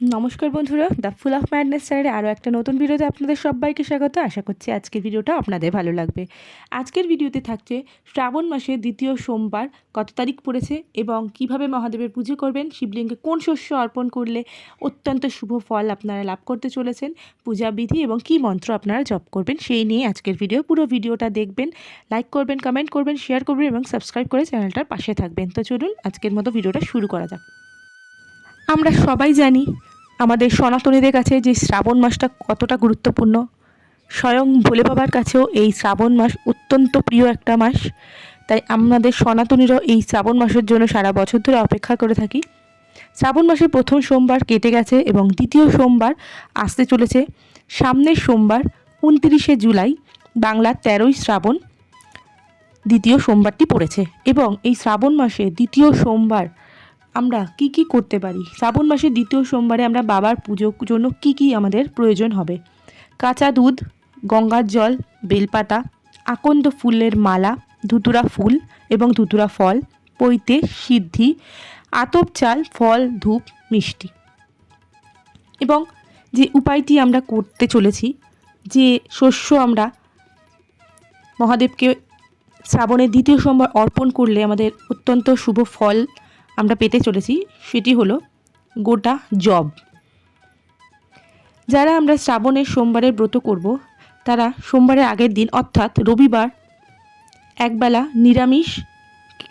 নমস্কার বন্ধুরা the full of madness চ্যানেলে আরও একটা নতুন ভিডিওতে আপনাদের সবাইকে স্বাগত। আশা করছি আজকের ভিডিওটা আপনাদের ভালো লাগবে। আজকের ভিডিওতে থাকছে শ্রাবণ মাসের দ্বিতীয় সোমবার, কত তারিখ পড়েছে এবং কীভাবে মহাদেবের পুজো করবেন, শিবলিঙ্গে কোন শস্য অর্পণ করলে অত্যন্ত শুভ ফল আপনারা লাভ করতে চলেছেন, পূজা বিধি এবং কী মন্ত্র আপনারা জপ করবেন, সেই নিয়ে আজকের ভিডিও। পুরো ভিডিওটা দেখবেন, লাইক করবেন, কমেন্ট করবেন, শেয়ার করবেন এবং সাবস্ক্রাইব করে চ্যানেলটার পাশে থাকবেন। তো চলুন আজকের মতো ভিডিওটা শুরু করা যাক। আমরা সবাই জানি আমাদের সনাতনীদের কাছে যে শ্রাবণ মাসটা কতটা গুরুত্বপূর্ণ, স্বয়ং ভোলে বাবার কাছেও এই শ্রাবণ মাস অত্যন্ত প্রিয় একটা মাস। তাই আমাদের সনাতনীরাও এই শ্রাবণ মাসের জন্য সারা বছর ধরে অপেক্ষা করে থাকি। শ্রাবণ মাসের প্রথম সোমবার কেটে গেছে এবং দ্বিতীয় সোমবার আসতে চলেছে। সামনের সোমবার উনত্রিশে জুলাই বাংলার তেরোই শ্রাবণ দ্বিতীয় সোমবারটি পড়েছে এবং এই শ্রাবণ মাসে দ্বিতীয় সোমবার আমরা কি কি করতে পারি? শ্রাবণ মাসের দ্বিতীয় সোমবারে আমরা বাবার পুজোর জন্য কি কি আমাদের প্রয়োজন হবে? কাঁচা দুধ, গঙ্গার জল, বেলপাতা, আকন্দ ফুলের মালা, ধুতুরা ফুল এবং ধুতুরা ফল, পৈতে সিদ্ধি, আতপ চাল, ফল, ধূপ, মিষ্টি। এবং যে উপায়টি আমরা করতে চলেছি, যে শস্য আমরা মহাদেবকে শ্রাবণের দ্বিতীয় সোমবার অর্পণ করলে আমাদের অত্যন্ত শুভ ফল আমরা পেতে চলেছি, সেটি হলো গোটা জব যারা আমরা শ্রাবণের সোমবারের ব্রত করব, তারা সোমবারের আগের দিন, অর্থাৎ রবিবার, একবেলা নিরামিষ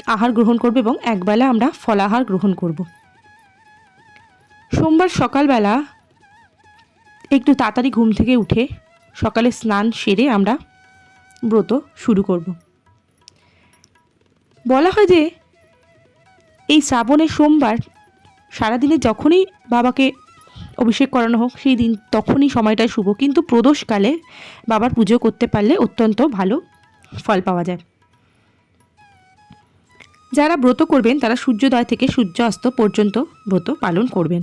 আহার গ্রহণ করবে এবং একবেলা আমরা ফলাহার গ্রহণ করব। সোমবার সকালবেলা একটু তাড়াতাড়ি ঘুম থেকে উঠে সকালে স্নান সেরে আমরা ব্রত শুরু করব। বলা হয় যে এই শ্রাবণের সোমবার সারাদিনে যখনই বাবাকে অভিষেক করানো হোক, সেই দিন তখনই সময়টা শুভ। কিন্তু প্রদোষকালে বাবার পুজো করতে পারলে অত্যন্ত ভালো ফল পাওয়া যায়। যারা ব্রত করবেন, তারা সূর্যোদয় থেকে সূর্য অস্ত পর্যন্ত ব্রত পালন করবেন।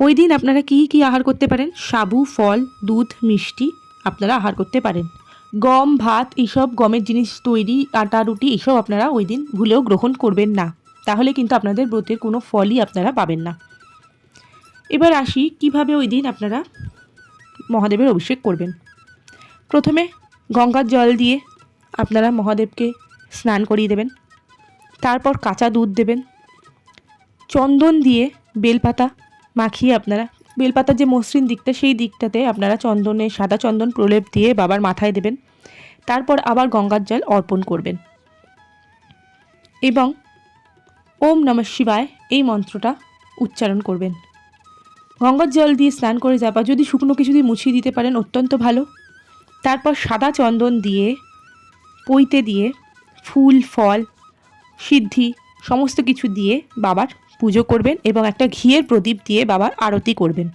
ওই দিন আপনারা কী কী আহার করতে পারেন? সাবু, ফল, দুধ, মিষ্টি আপনারা আহার করতে পারেন। গম, ভাত এইসব গমের জিনিস তৈরি, আটা, রুটি এইসব আপনারা ওই দিন ভুলেও গ্রহণ করবেন না। তাহলে কিন্তু আপনাদের ব্রতের কোনো ফলই আপনারা পাবেন না। এবার আসি কীভাবে ওই দিন আপনারা মহাদেবের অভিষেক করবেন। প্রথমে গঙ্গার জল দিয়ে আপনারা মহাদেবকে স্নান করিয়ে দেবেন। তারপর কাঁচা দুধ দেবেন। চন্দন দিয়ে বেলপাতা মাখিয়ে আপনারা, বেলপাতার যে মসৃণ দিকটা, সেই দিকটাতে আপনারা চন্দনে, সাদা চন্দন প্রলেপ দিয়ে বাবার মাথায় দেবেন। তারপর আবার গঙ্গার জল অর্পণ করবেন। এবং ওম নমঃ শিবায় এই মন্ত্রটা উচ্চারণ করবেন। গঙ্গার জল দিয়ে স্নান করে যাবা। যদি শুকনো কিছু দিয়ে মুছিয়ে দিতে পারেন, অত্যন্ত ভালো। তারপর সাদা চন্দন দিয়ে, পইতে দিয়ে, ফুল, ফল, সিদ্ধি, সমস্ত কিছু দিয়ে বাবার পুজো করবেন এবং একটা ঘিয়ের প্রদীপ দিয়ে বাবার আরতি করবেন।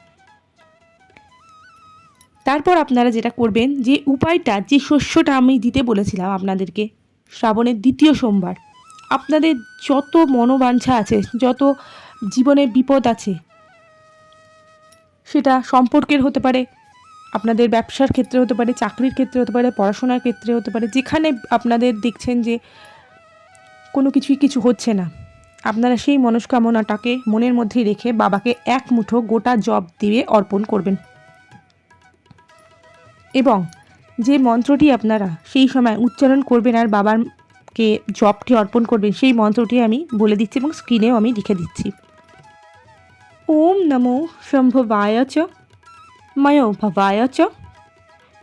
তারপর আপনারা যেটা করবেন, যে উপায়টা, যে শস্যটা আমি দিতে বলেছিলাম আপনাদেরকে, শ্রাবণের দ্বিতীয় সোমবার আপনাদের যত মনোবাঞ্ছা আছে, যত জীবনে বিপদ আছে, সেটা সম্পর্কের হতে পারে, আপনাদের ব্যবসার ক্ষেত্রে হতে পারে, চাকরির ক্ষেত্রে হতে পারে, পড়াশোনার ক্ষেত্রে হতে পারে, যেখানে আপনাদের দেখছেন যে কোনো কিছুই কিছু হচ্ছে না, আপনারা সেই মনস্কামনাটাকে মনের মধ্যেই রেখে বাবাকে এক মুঠো গোটা জব দিয়ে অর্পণ করবেন। এবং যে মন্ত্রটি আপনারা সেই সময় উচ্চারণ করবেন আর বাবার কে জবটি অর্পণ করবেন, সেই মন্ত্রটি আমি বলে দিচ্ছি এবং স্ক্রিনেও আমি লিখে দিচ্ছি। ওম নমো শম্ভবায় চ ময়ো ভবায় চ,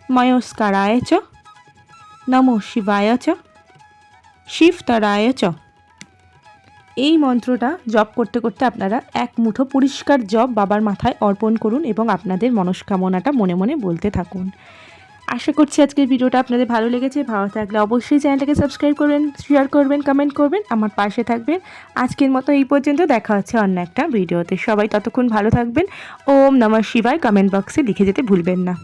ময়স্কারায় চ, নমো শিবায় চ, শিবতরায় চ। এই মন্ত্রটা জপ করতে করতে আপনারা এক মুঠো পরিষ্কার জব বাবার মাথায় অর্পণ করুন এবং আপনাদের মনস্কামনাটা মনে মনে বলতে থাকুন। আশা করছি আজকের ভিডিওটা আপনাদের ভালো লেগেছে, ভালো থাকলে অবশ্যই চ্যানেলটাকে সাবস্ক্রাইব করবেন শেয়ার করবেন কমেন্ট করবেন, আমার পাশে থাকবেন। আজকের মতো এই পর্যন্ত দেখা হচ্ছে অন্য একটা ভিডিওতে। সবাই ততক্ষণ ভালো থাকবেন। ওম নমঃ শিবায় কমেন্ট বক্সে লিখে যেতে ভুলবেন না।